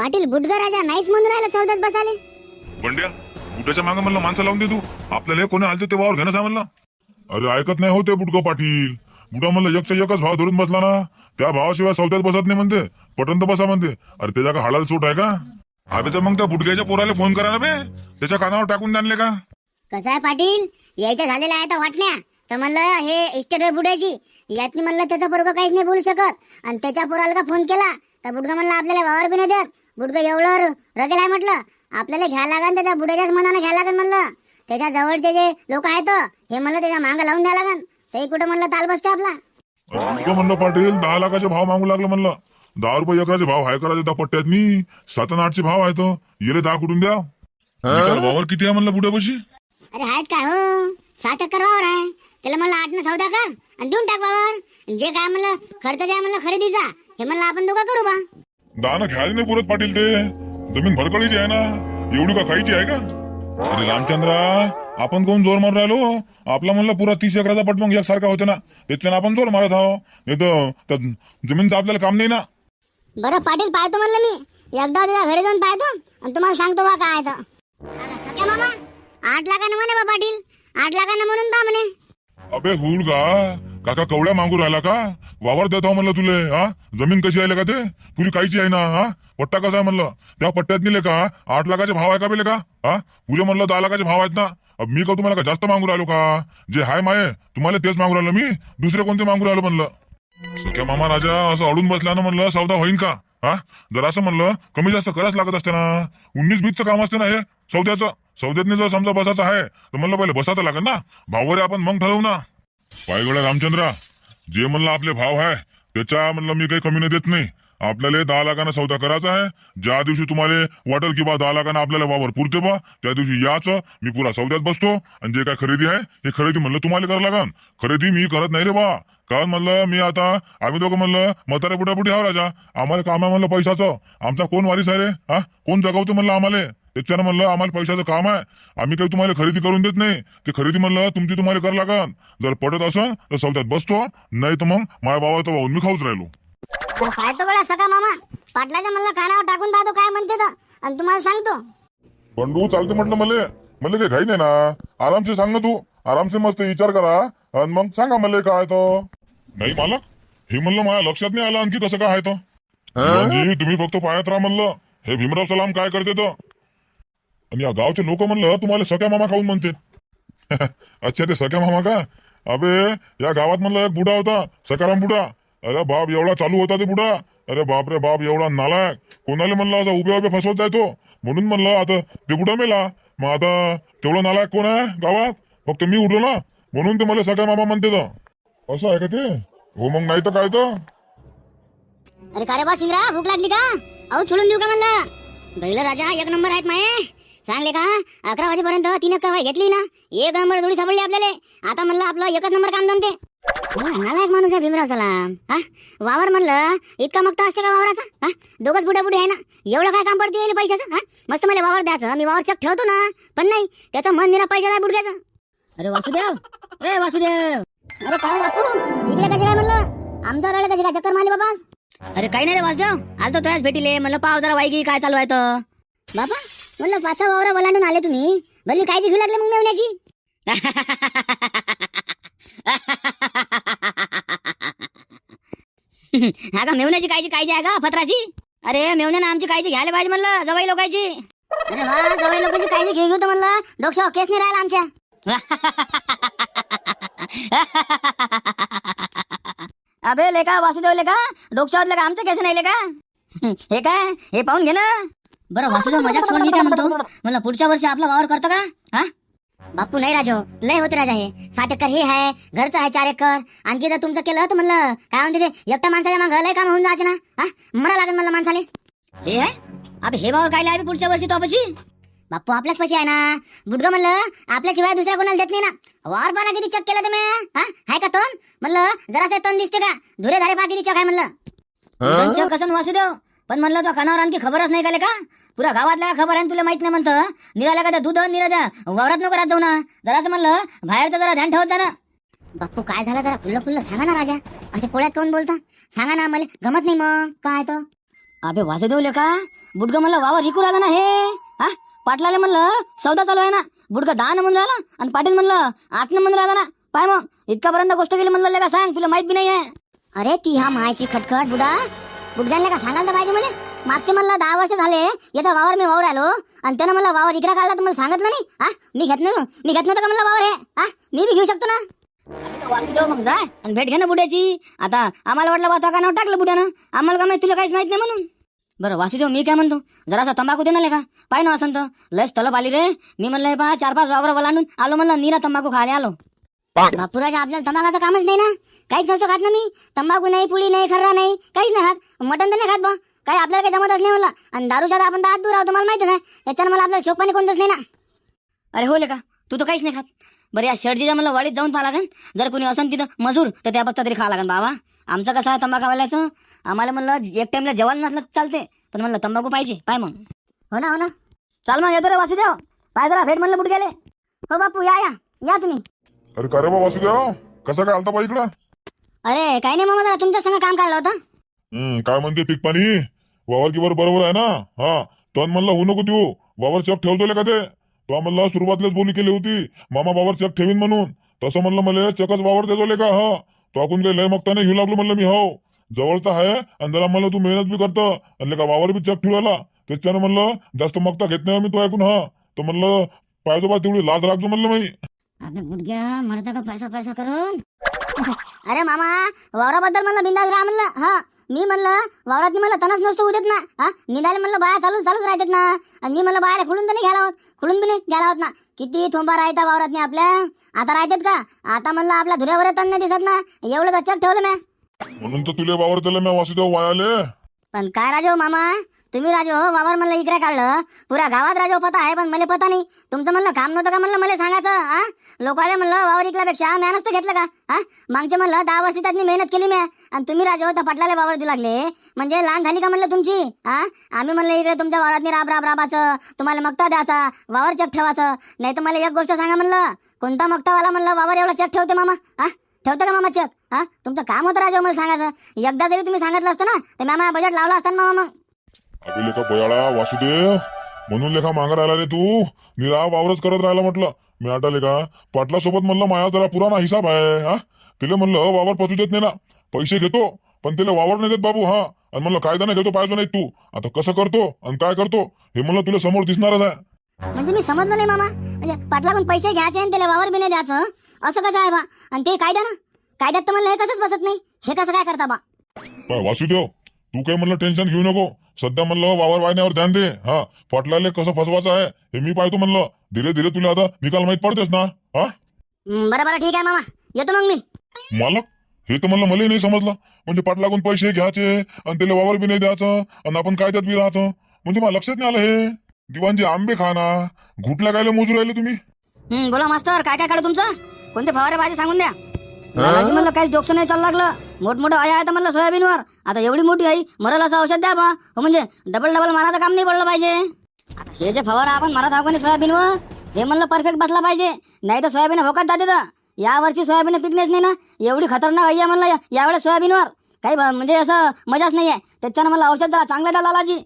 पाटील बुडगा राजा नाहीच म्हणून राहिला सौद्यात बसाले बंड्या बुटाच्या मागं म्हणलं माणसं लावून दे तू. आपल्याला कोणी आलते ते वावर घेणं म्हणलं. अरे ऐकत नाही होते बुडकं पाटील. बुडा म्हणलं एकचा एकच भाव धरून बसला ना. त्या भावाशिवाय सौद्यात बसत नाही म्हणते. पटंत बसा म्हणते. अरे त्याच्या का हाडाला सूट आहे का? अरे तर मग त्या बुडक्याच्या पोराला फोन करा ना बे. त्याच्या कानावर टाकून आणले का कसं आहे पाटील? यायचं झालेलं आहे तर वाटण्या. तर म्हणलं हे इस्टेट बुडायची यातनी म्हणलं त्याचा पोरगा काहीच नाही बोलू शकत. आणि त्याच्या पोराला का फोन केला? तर बुडगा म्हणलं आपल्याला वावर बी नाही देत. बुडगा एवढं रगेल आहे म्हटलं. आपल्याला घ्यायला लागन त्याच्या बुड्याच्याच मनानं घ्यायला लागन म्हणलं. त्याच्या जवळचे जे लोक आहेत हे म्हणलं त्याच्या मागं लावून द्यायला लागन. ते कुठं म्हणलं ताल बसते आपला. बुडकं म्हणलं पाटील दहा लाखाचे भाव मागू लागलं म्हणलं. दहा रुपये एकराचे भाव हाय करायचे त्या पट्ट्यात मी सात आणि आठचे भाव आहे तो येले दहा कुठून द्या. वावर किती आहे म्हणलं बुड्यापाशी? अरे आहेत काय हो. सात एकर वावर आहे. त्याला म्हणलं आठ न सौदा कर. आणि देऊन टाक वावर. जे काय म्हणलं खर्च आहे म्हणलं खरेदीचा. हे म्हणलं आपण दोघं करू बा. दाना घ्यायला नाही पुरत पाटील ते. जमीन भरकळीची आहे ना. एवढी का खायची आहे का? अरे रामचंद्रा आपण कोण जोर मारून राहिलो? आपला म्हणलं पुरा तीस एकराचा पट मग एकसारखा होते ना. त्याच्यानं आपण जोर मारत आहो. नाही तर जमीनचं आपल्याला काम नाही ना. बरं पाटील पाहतो म्हणलं मी. एकदा त्याच्या घरी जाऊन पाहतो. आणि तुम्हाला सांगतो बा काय तर. मामा आठ लाखानं म्हणे बा पाटील. आठ लाखानं म्हणून बा म्हणे. अबे हुल का काका कवड्या मागू राहिला का? वावर देत आहो म्हणलं तुले हा? जमीन कशी आहे का ते? पुरी कायची आहे ना हा? पट्टा कसा आहे म्हणलं? त्या पट्ट्यात नेले का? आठ लाखाचे भाव आहे का बेले का? हा? पुरे म्हणलं दहा लाखाचे भाव आहेत ना. अब मी का तुम्हाला का जास्त मागू राहिलो का? जे हाय माये तुम्हाला तेच मागू राहिलो मी? दुसरे कोणते मागू राहिलो म्हणलं? सुक्या मामा राजा असं अडून बसला ना म्हणलं सौदा होईन का? हा? जर असं म्हणलं कमी जास्त करायच लागत असते ना. उन्नीस बीसचं काम असते ना हे सौद्याचं. सौद्यातनी जर समजा बसायचं आहे तर म्हणलं पहिले बसायचं लागेल ना. भावरे आपण मग ठरवू ना. पायगड्या रामचंद्रा जे म्हणलं आपले भाव आहे त्याच्या म्हणलं मी काही कमी नाही देत नाही. आपल्याला दहा लाखानं सौदा करायचा आहे. ज्या दिवशी तुम्हाला वाटेल की बा दहा लाखानं आपल्याला वावर पुरते बा त्या दिवशी याचं मी पुरा सौद्यात बसतो. आणि जे काय खरेदी आहे हे खरेदी म्हणलं तुम्हाला करावं लागन. खरेदी मी करत नाही रे बा. कारण म्हणलं मी आता आम्ही दोघं म्हणलं म्हातारे बुटापुटी हा राजा. आम्हाला काम आहे म्हणलं पैशाचं. आमचा कोण वारीस आहे रे? हा? कोण जगवतो म्हणलं आम्हाला? त्याच्यानं म्हणलं आम्हाला पैशाचं काम आहे. आम्ही काही तुम्हाला खरेदी करून देत नाही. ते खरेदी म्हणलं तुमची तुम्हाला करावं लागन. जर पडत असं तर सौद्यात बसतो. नाही तर मग माझ्या भावाचं वाहून मी खाऊच राहिलो. तर पाहतो गड्या सका मामा. पाटलाच्या म्हणलं कानावर टाकून पाहतो काय म्हणते तर आणि तुम्हाला सांगतो. बंडू चालते म्हटलं मले. म्हणलं काही घाई नाही ना. आरामसे सांग ना तू. आरामसे मस्त विचार करा. आणि मग सांगा मला काय तो. नाही मला हे म्हणलं माझ्या लक्षात नाही आलं आणखी कसं काय आहे तो. म्हणजे तुम्ही फक्त पायात राहा म्हणलं. हे भीमराव सलाम काय करते तो? आणि या गावचे लोक म्हणलं तुम्हाला सख्या मामा खाऊन म्हणते अच्छा ते सख्या मामा का? अबे या गावात म्हणलं एक बुडा होता सकाराम बुडा अरे बाप एवढा चालू होता ते बुडा अरे बाप रे बाप एवढा नालायक. कोणाला म्हणलं आता उभे उभे फसवत जाय तो म्हणून म्हणलं आता ते बुडा मेला. मग आता तेवढा नालायक कोण आहे गावात? फक्त मी उठलो ना. म्हणून ते मला सगळ्या मामा म्हणते तर. असं आहे का ते? हो मग नाही तर काय तर? अरे का रे बा शिंगरा? भूक लागली का? अहो सोडून देऊ का म्हणलं? बैल राजा एक नंबर आहेत माये. सांगले का? अकरा वाजेपर्यंत तीन एकर वाय घेतली ना. एक नंबर जोडी सापडली आपल्याला. आता म्हणलं आपलं एकच नंबर काम जमते. नालायक माणूस आहे भीमराव सलाम. हा? वावर म्हणलं इतका मगता असते का वावराचा? हा? दोघच बुड्या बुडी आहे ना. एवढं काय काम पडते पैशाचं? हा? मस्त मला वावर द्यायचं मी वावर चक ठेवतो ना. पण नाही त्याचं मन निरा पैसा आहे बुडक्याचं अरे वासुदेव! ए वासुदेव! अरे काय बापू? इकडे कसे काय म्हणलं? आमच्या रडे कसे काय? चक्कर मारली बाबा अरे काही नाही रे वासुदेव. आलतो तुझ्याच भेटीले. म्हणलं पाव जरा वाईगी काय चालू आहे तर बाबा म्हणलं पाचा वावरा ओलांडून आले तुम्ही. भली काळजी घेऊ लागले मग मेवण्याची. हा का मेवण्याची कायची कायची आहे का पत्राची अरे मेवण्यानं आमची कायची घ्यायला पाहिजे म्हणलं जवाई लोकांची. अरे वा जवळ लोकांची काळजी घेऊ घेऊ तर म्हणलं. डोक्यावर केस नाही राहिला आमच्या. अबे लेका वासुदेव लेका डोक्यावर का आमचं केस नाही लेका? हे काय हे पाहून घे ना. बरं वासुदेव मजाक सोड मी काय म्हणतो? म्हणलं पुढच्या वर्षी आपला वावर करतो का? हा? बापू नाही राजो लय होते राजा हे. सात एकर हे आहे घरचं आहे चार एकर. आणखी जर तुमचं केलं तर म्हणलं काय म्हणते ते एकट्या माणसाच्या मागं लय काम होऊन जायचं ना? हा? मरा लागेल म्हणलं माणसाले. हे आहे अबे हे वावर काय आहे पुढच्या वर्षी तो पशी बापू आपल्याच पशी आहे ना. बुडगं म्हणलं आपल्याशिवाय दुसऱ्या कोणाला देत नाही ना. वार पाना किती चक केलं तुम्ही हा? हाय का तोंड? म्हणलं जरासे तोंड दिसते का? धुरे धारे पा किती चक आहे म्हणलं. कसं वासुदेव. पण म्हणलं तो कानावर आणखी खबरच नाही का? पुरा गावातल्या खबर आहे तुला माहीत नाही म्हणतं? निघाल्या का दूध निघाल्या वावरात नको राहत जाऊ ना? जरासं म्हणलं बाहेरचं जरा ध्यान ठेवत जा ना. बाप्पू काय झालं जरा? खुल्लं खुल्लं सांगा ना राजा. असे पोळ्यात कोण बोलता? सांगा ना मला गमत नाही मग. काय तर? अबे वासुदेव लेका बुडग म्हणलं वावर इकू राहिला ना हे? हा? पाटलाले म्हणलं सौदा चालू आहे ना. बुडग दहा न म्हणून राहिला आणि पाटील म्हणलं आठ न म्हणून राहिला ना. पाय मग इतकापर्यंत गोष्ट गेली म्हणलं लेका सांग तुला माहीत बी नाही आहे अरे ती ह्या मायची खटखट बुडा. बुडद्याला का सांगायला तर पाहिजे मला? मागचे म्हणलं दहा वर्ष झाले याचा वावर मी वावर आलो आणि त्यानं मला वावर इकडे काढला तर मला सांगितलं नाही. हा? मी घेत नाही मी घेत नव्हतं का मला वावर हे? हा? मी बी घेऊ शकतो ना. वासुदेव मग जाय. आणि भेट घे ना बुड्याची. आता आम्हाला वाटलं बा का नाव टाकलं बुड्यानं. आम्हाला का माहीत तुला काहीच माहीत नाही म्हणून. बरं वासुदेव मी काय म्हणतो? जरासा तंबाखू दे ना लेका पाय ना असं तर लयच तलप आली रे. मी म्हणलं पा चार पाच वावर वलांडून आलो म्हणलं निरा तंबाखू खायला आलो. बापुराज आपल्याला तंबाखाचं कामच नाही ना. काहीच नव्हतं खात ना मी. तंबाखू नाही पुळी नाही खर्रा नाही. काहीच नाही खात. मटण तर नाही खात बा. काही आपल्याला काही जमतच नाही मला आणि दारूच्या तर आपण दात दूर आहोत मला माहितच आहे त्याच्यानं मला आपल्याला शोक पाणी कोणतंच नाही ना. अरे हो लेका तू तर काहीच नाही खात. बरं या शर्टजीच्या मला वाडीत जाऊन पाहा लागन. जर कोणी असन तिथं मजूर तर त्या बघता तरी खावा लागन बाबा. आमचं कसं आहे तंबाखावाल्याचं आम्हाला म्हणलं एक टाइमला जेवण नसलं चालते पण म्हणलं तंबाखू पाहिजे. पाय मग. हो ना हो ना. चाल मग येतो रे वासुदेव. पाय जरा भेट म्हणलं गेले हो बापू या या. या तुम्ही. अरे का रे बा वासुदेव? कसा काय आलता बा इकडं? अरे काही नाही मामा जरा तुमच्या संग काम काढलं होतं. हम्म काय म्हणते पीक पाणी वावर किवर बरोबर आहे ना? हा तन म्हणलं होऊ नको देऊ. वावर चक ठेवतोय का ते? तो म्हणला सुरुवातलेच बोली केली होती. मामा वावर चक ठेवीन म्हणून. तसं म्हणलं मला चकच वावर देतो का? हा. तो आपण काही लय मगताने घेऊ लागलो म्हणलं मी हो. जवळचा आहे आणि जरा म्हणलं तू मेहनत बी करतं. आणि का वावर बी चक ठेवायला? त्याच्यानं म्हणलं जास्त मगता घेत नाही मी तो ऐकून हा. तो म्हणलं पाहिजो बा तेवढी लाज राखजो म्हणलं मी. अरे का पैसा पैसा करून? अरे मामा वावराबद्दल म्हणलं बिंदास राहा म्हणलं हा. मी म्हणलं वावरात मी म्हणलं तनच नसतो उद्यात ना. हा? निघाले म्हणलं बाया चालू चालूच राहतात ना. आणि मी म्हणलं बायाला खुडून तर नाही घ्यायला होत. खुडून बी नाही घ्यायला होत ना. किती थोंबा राहता वावरात नाही आपल्या. आता राहतात का? आता म्हणलं आपल्या धुऱ्यावर तण नाही दिसत ना. एवढं दचक ठेवलं मी म्हणून तर तुले वावर दिलं मी वासुदेव वायाले. पण काय राजो मामा? तुम्ही राजो हो, वावर म्हणलं इकडे काढलं. पुरा गावात राजो पता आहे पण मला पता नाही. तुमचं म्हणलं काम नव्हतं का म्हणलं मला सांगायचं हा? लोकांना म्हणलं वावर इकल्यापेक्षा म्या नसतं घेतलं का? हा? मागचे म्हणलं दहा वर्ष त्यांनी मेहनत केली मी आणि तुम्ही राजो हो, तर पटलाले वावर देऊ लागले. म्हणजे लहान झाली का म्हणलं तुमची? हा? आम्ही म्हणलं इकडे तुमच्या वावरात राब राब राबाचं तुम्हाला मक्ता द्यायचा वावर चक ठेवायचं. नाही तर मला एक गोष्ट सांगा म्हणलं. कोणता मक्तावाला म्हणलं वावर एवढा चक ठेवते मामा? हा? ठेवतं का मामा चक हा? तुमचं काम होतं राजो मला सांगायचं. एकदा जरी तुम्ही सांगितलं असतं ना तर मामा बजेट लावला असताना मामा. मग अबे लेखा बयाळा वासुदेव. म्हणून लेखा मागा राहिला रे तू. निरा वावरच करत राहिला म्हटलं. मी आटा लेखा पाटला सोबत म्हणलं माया जरा पुराणा हिसाब आहे हा? तिला म्हणलं वावर पचू देत नाही ना. पैसे घेतो पण तिला वावर नाही देत बाबू हा. आणि म्हणलं कायदा नाही घेतो पाहिजे नाही तू. आता कसं करतो आणि काय करतो हे म्हणलं तुला समोर दिसणारच आहे. म्हणजे मी समजलो नाही मामा. म्हणजे पाटलाकडून पैसे घ्यायचे आणि त्याला वावर बी नाही द्यायचं असं कसं आहे बा? आणि ते कायदा ना कायद्यात तर म्हणलं हे कसंच बसत नाही. हे कसं काय करता बा? पाय वासुदेव तू काय म्हणलं टेन्शन घेऊ नको. सध्या म्हणलं वावर वायण्यावर ध्यान दे. हा पाटलाले कसं फसवायचं आहे हे मी पाहतो म्हणलं. धीरे धीरे तुला आता निकाल माहीत पडतेस ना हा? हं, बरं बरं ठीक आहे मामा. येतो मग मी. मालक हे तर म्हणलं मलाही नाही समजलं. म्हणजे पाटलागून पैसे घ्यायचे आणि त्याला वावर बी नाही द्यायचं आणि आपण कायद्यात बी राहायचं? म्हणजे मला लक्षात नाही आलं हे? दिवाणजी आंबे खाना घुटल्या कायले मोजू राहिले तुम्ही. बोला मास्तर काय काय काढू तुमचं? कोणते फवारे भाजी सांगून द्या. लालाजी म्हणलं काहीच डोकं नाही चाललं लागलं. मोठमोठं आई आहे म्हणलं सोयाबीनवर. आता एवढी मोठी आई मरल असं औषध द्या बा. हो म्हणजे डबल डबल मारायचं काम नाही पडलं पाहिजे. आता हे जे फवारा आपण मारत आहोत नाही सोयाबीनवर हे म्हणलं परफेक्ट बसला पाहिजे. नाही तर सोयाबीन भोकात जाते तर. यावर्षी सोयाबीन पिकणेच नाही ना. एवढी खतरनाक आई आहे म्हणलं या- यावेळेस सोयाबीनवर. काही म्हणजे असं मजाच नाहीये. त्याच्यानं मला औषध द्या चांगलं द्या लालाजी.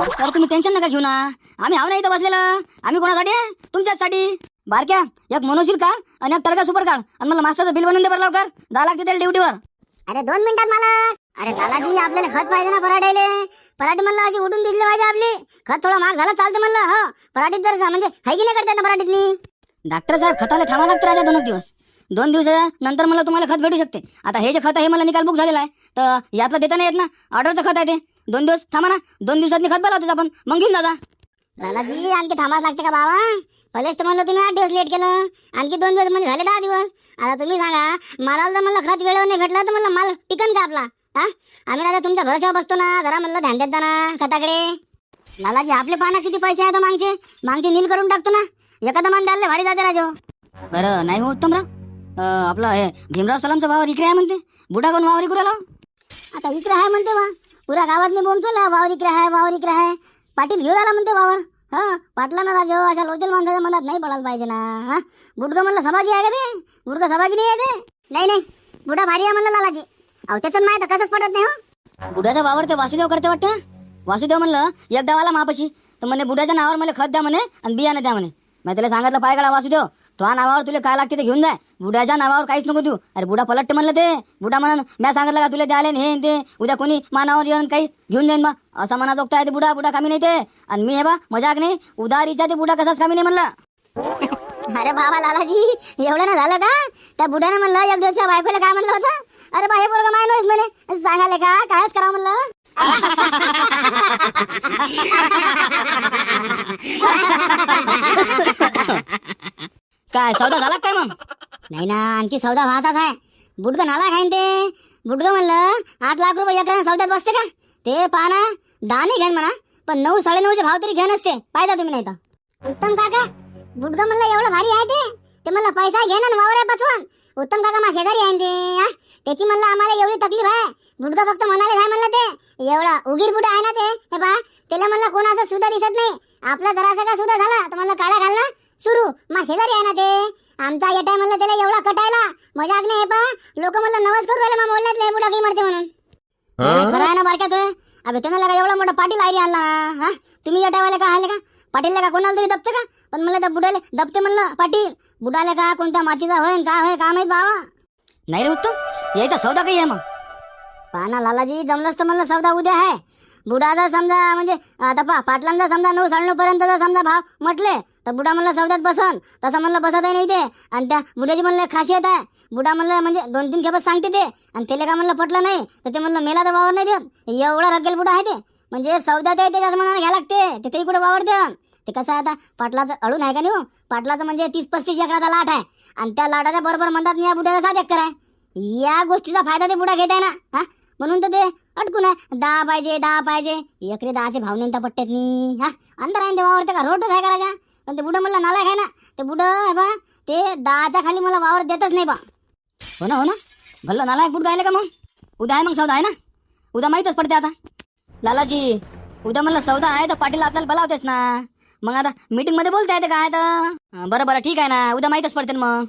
तर तुम्ही टेन्शन नका घेऊ ना. आम्ही हाव ना इथं बसलेलं. आम्ही कोणासाठी? आहे? तुमच्याचसाठी. बारक्या? एक मोनोशील काढ आणि एक तडका सुपर काढ. आणि मला मास्टरचं बिल बनवून दे बरं लवकर. दहा लाख देतील ड्युटीवर अरे दोन मिनिटात मला. अरे लालाजी आपल्याला खत पाहिजे ना पराठ्याले पराठी म्हणलं अशी उडून दिसली पाहिजे आपली. खत थोडं महाग झालं चालतं म्हणलं हो. पराठीत जर म्हणजे हाय की नाही करतात ना पराठीतनी डॉक्टर साहेब खताला थांबा लागतं राजा दोन दिवस. दोन दिवस नंतर मला तुम्हाला खत भेटू शकते. आता हे जे खत आहे मला निकाल बुक झालेला आहे. तर यातलं देता नाही येत ना? ऑर्डरचं खत आहे ते. दोन दिवस थांबा ना. दोन दिवसांनी खत बोलावतो आपण. मग घेऊन जा. लालाजी आणखी थांबाच लागते का बाबा? पहिलेच तर म्हणलं तुम्ही आठ दिवस लेट केलं. आणखी दोन दिवस म्हणजे झाले दहा दिवस. आता तुम्ही सांगा मला जर म्हणलं खत वेळेवर नाही भेटला तर म्हणलं माल पिकन का आपला? हा? आम्ही राजा तुमच्या भरोशावर बसतो ना जरा म्हणलं ध्यान देत जा ना खताकडे. लालाजी आपले पाना किती पैसे आहेत हो मागचे? मागचे नील करून टाकतो ना. एखादा मान द्यायला भारी जाते राजो हो. बरं नाही हो उत्तमराव आपलं हे भीमराव सलामचा वावर इकडे आहे म्हणते. बुडा कोण वावर इकडे आता इकडे आहे म्हणते वा पुरा गावात मी बोलतो वावर इकडे आहे वावर इकडे आहे. पाटील घेऊन आला म्हणते वावर हा पाटला ना राजो हो, अशा लोचल माणसाच्या मनात नाही पडायला पाहिजे ना. हा गुडगं म्हणलं सभागी आहे का ते? गुडगं सभागी नाही आहे ते? नाही नाही. बुडा भारी आहे म्हणलं लालाजी. अहो त्याच्यात माहीत कसंच पडत नाही हो. बुड्याचा वावर ते वासुदेव करते वाटतं? वासुदेव म्हणलं एकदा वाला मापाशी. तर म्हणे बुड्याच्या नावावर मला खत द्या म्हणे आणि बियाणं द्या म्हणे. मी त्याला सांगितलं पाय काढा वासुदेव. तो नावावर तुला काय लागते ते घेऊन जाय. बुड्याच्या नावावर काहीच नको देऊ. अरे बुडा पलट म्हणलं ते. बुडा म्हणून मी सांगितलं का तुला द्याले हे ते. उद्या कोणी मानावर येऊन काही घेऊन जाईन मग असं म्हणा जोगता आहे ते बुडा. बुडा कामी नाही ते. आणि मी हे बा मजाक नाही. उदारीचा ते बुडा कसाच कामी नाही म्हणलं. अरे बाबा लालाजी एवढं ना झालं का? त्या बुड्यानं म्हणलं एक दिवस बायकोला काय म्हणलं होतं? अरे बा हे पोरगा माय नव्हेच म्हणे. सांगाले का? कायच करावं म्हणलं? काय सौदा झाला काय मग? नाही ना आणखी सौदा व्हायचाच आहे. बुडकं नाला खाईन ते. बुडकं म्हणलं आठ लाख रुपये एका सौद्यात बसते का? ते पहा ना दाणे घेन म्हणा पण नऊ साडे नऊचे भाव तरी घेन असते. पाहिजे तुम्ही नाही तर. उत्तम काका बुडकं म्हणलं एवढं भारी आहे ते. ते म्हणलं पैसा घे ना वावर आहे उत्तम काका मा शेजारी आहे ते? त्याची म्हणलं आम्हाला एवढी तकलीफ आहे. बुडकं फक्त म्हणाले काय म्हणलं ते. एवढा उगीर बुडा आहे ना ते? हे पहा त्याला म्हणलं कोणाचं सुद्धा दिसत नाही. आपला जरासा का सुद्धा झाला? तर म्हणलं काढा घालणं. सुरू मा शेजारी आहे ना ते. आमचा येटाय म्हणलं त्याला एवढा कटायला मजाक नाही पहा लोक म्हणलं नवस करू राहिले मा बुडा काही मरते म्हणून. खरं आहे ना बारक्या तो? अबे त्यानं का एवढा मोठा पाटील आयडी आणला? हा? तुम्ही येटावाले का आले का? पाटीलला का कोणाला तरी दबते का? पण म्हणलं त्या बुडाले दबते म्हणलं पाटील. बुडाले का? कोणत्या मातीचा होय काय होय काय माहीत बाबा? नाही रे उत्तम यायचा सौदा काही आहे मग. पाना लालाजी जमलंच तर म्हणलं सौदा उद्या आहे. बुडाचा समजा म्हणजे आता पा पाटलांचा समजा नऊ साडेनऊ नऊपर्यंत जर समजा भाव म्हटले तर बुडा म्हणलं सौद्यात बसन तसं म्हणलं बसत नाही ते आणि त्या बुड्याची म्हणलं खासियत आहे. बुडा म्हणलं म्हणजे दोन तीन खेपच सांगते ते. आणि त्याला का म्हणलं पटलं नाही तर ते म्हणलं मेला तर वावर नाही देत. एवढा रगेल बुडा आहे ते. म्हणजे सौद्यात आहे त्याच्याच मनाने घ्या लागते. ते कुठे वावर देत ते कसं आहे आता पाटलाचं अडून आहे का नाही हो पाटलाचं म्हणजे तीस पस्तीस एकराचा लाट आहे. आणि त्या लाटाच्या बरोबर म्हणतात या बुड्याचा सात एकर आहे या गोष्टीचा फायदा ते बुडा घेत आहे ना हा? म्हणून तर ते अटकून आहे दहा पाहिजे दहा पाहिजे. एकरी दहाचे भाव नेता पट्ट्यात नी. हा? अंदर आहे ते वावर का? रोडच आहे करायचा पण ते बुडं म्हणलं नाला आहे ना. ते बुडं आहे बा. ते दहाच्या खाली मला वावर देतच नाही बा. हो ना हो ना? भल्लं नालायक बुट गायले का मग? उद्या आहे मग सौदा आहे ना? उद्या माहीतच पडते आता. लालाजी उद्या म्हणलं सौदा आहे तर पाटील आपल्याला बोलावतेस ना. मग आता मीटिंगमध्ये बोलता येते काय तर? बरं बरं ठीक आहे ना. उद्या माहीतच पडते ना मग.